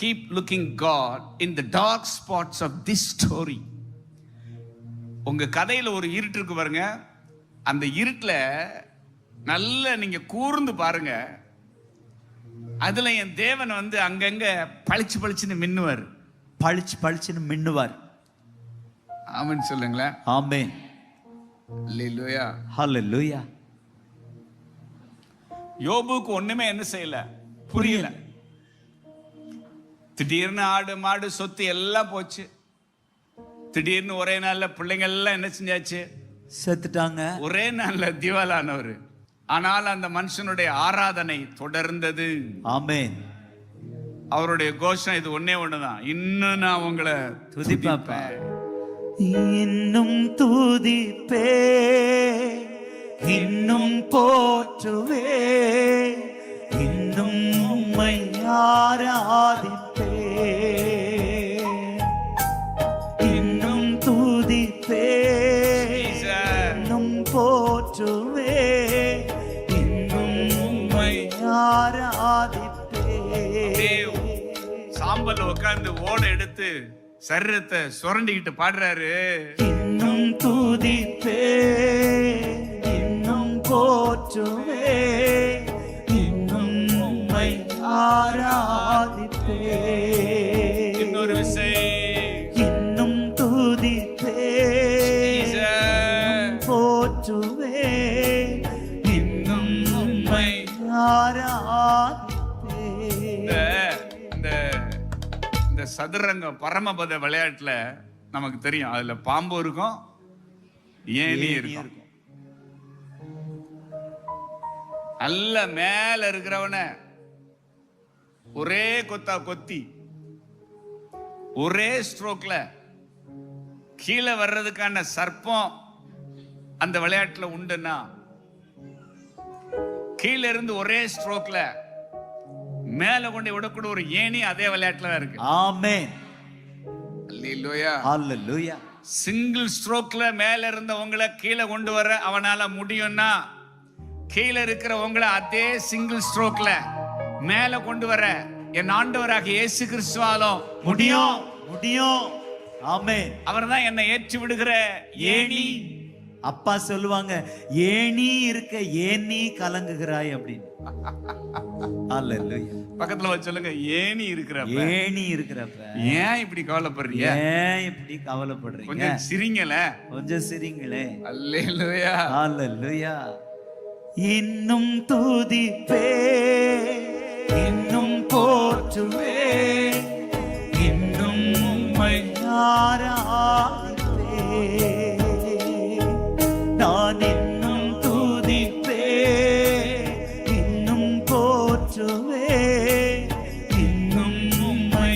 keep looking God in the dark spots of this story. உங்க கதையில ஒரு இருட்டு இருக்கு பாருங்க. அந்த இருட்டுல நல்ல நீங்க கூர்ந்து பாருங்க. அதுல என் தேவன் வந்து அங்கங்க பளிச்சு பளிச்சுன்னு மின்னுவார். பளிச்சு பளிச்சுன்னு மின்னுவார். ஆமென்னு சொல்லுங்களேன். ஆமென். இல்லையா ஹalleluya யோபுக்கு ஒண்ணுமே என்ன செய்யல? புரியல. திடீர்னு ஆடு மாடு சொத்து எல்லாம் போச்சு. திடீர்னு ஒரே நாள்ல பிள்ளைங்க எல்லாம் என்ன செஞ்சாச்சு? செத்துட்டாங்க. ஒரே நாள்ல திவாலானவர். ஆனால் அந்த மனுஷனுடைய ஆராதனை தொடர்ந்தது. ஆமென். அவருடைய கோஷம் இது ஒண்ணே ஒண்ணுதான். இன்னும் நான் உங்களை. துதிப்பேன். இன்னும் தூதிப்பே. இன்னும் போற்றுவே. இன்னும் உம்மை ஆராதிப்பே இன்னும் தூதிப்பே. இன்னும் போற்றுவே? இன்னும் உம்மை ஆராதிப்பே சாம்பல் உட்கார்ந்து ஓட எடுத்து சரீரத்தை சுரண்டிக்கிட்டு பாடுறாரு. இன்னும் தூதிப்பே இன்னும் போற்றுவே? இன்னொரு விசை இன்னும். போற்றுவே. இந்த பரமபத விளையாட்டுல நமக்கு தெரியும். அதுல பாம்பு இருக்கும் ஏலி இருக்கும். நல்ல மேல இருக்கிறவன ஒரே கொத்தா கொத்தி ஒரே ஸ்ட்ரோக்ல கீழே வர்றதுக்கான சர்ப்பம் அந்த விளையாட்டுல உண்டுன்னா கீழே இருந்து ஒரே ஸ்ட்ரோக்ல மேல கொண்டு விடக்கூடிய ஒரு ஏணி அதே விளையாட்டுல இருக்கு. ஆமென். அல்லேலூயா. சிங்கிள் ஸ்ட்ரோக்ல மேல இருந்தவங்களை கீழே கொண்டு வர அவனால முடியும்னா கீழே இருக்கிறவங்களை அதே சிங்கிள் ஸ்ட்ரோக்ல மேல கொண்டு வர என் ஆண்டவராக இயேசு கிறிஸ்துவாலும் முடியும் முடியும். ஆமென். அவர் தான் என்னை ஏற்றி விடுகிற ஏணி. அப்பா சொல்லுவாங்க ஏணி இருக்க நீ கலங்குகிறாய் அப்படின்னு. பக்கத்துல வச்சு சொல்லுங்க ஏணி இருக்கிறப்ப. ஏணி இருக்கிறப்ப. ஏன் இப்படி கவலைப்படுறீங்க? ஏன் இப்படி கவலைப்படுறீங்க? கொஞ்சம் சிரிங்கல கொஞ்சம் சிரிங்களே. அல்லேலூயா அல்லேலூயா இன்னும் தூதிப்பே இன்னும் போற்றுவே இன்னும் உம்மை ஆராதிப்பே நான் இன்னும் தூதிப்பே. இன்னும் போற்றுவே. இன்னும் உம்மை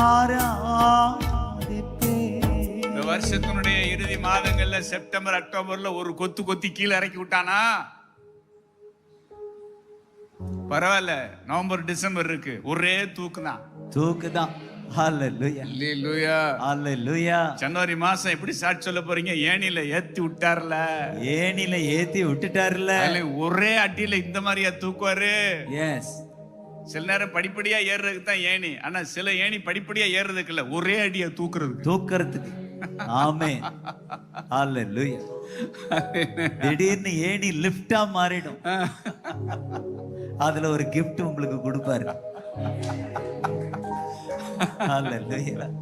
ஆராதிப்பே இந்த வருஷத்தினுடைய இறுதி மாதங்கள்ல செப்டம்பர் அக்டோபர்ல ஒரு கொத்து கொத்தி கீழே இறக்கி விட்டானா? பரவாயில்ல நவம்பர் டிசம்பர் இருக்கு. ஒரே தூக்குதான். தூக்குதான். ஹalleluya. அல்லேலூயா ஹalleluya. ஜனவரி மாசம் எப்படி சாட்சி சொல்ல போறீங்க? ஏணில ஏத்தி விட்டார்ல. ஏணில ஏத்தி விட்டுட்டாருல. ஒரே அடியில இந்த மாதிரியா தூக்குவாரு? எஸ் சில நேரம் படிப்படியா ஏறுறதுக்கு தான் ஏணி. ஆனா சில ஏணி படிப்படியா ஏறுறதுக்கு இல்ல. ஒரே அடியா தூக்குறதுக்கு. தூக்கறதுக்கு. ஹalleluya. திடீர்னு ஏணி லிஃப்டா மாறிடும். அதுல ஒரு gift உங்களுக்கு கொடுப்பாரு.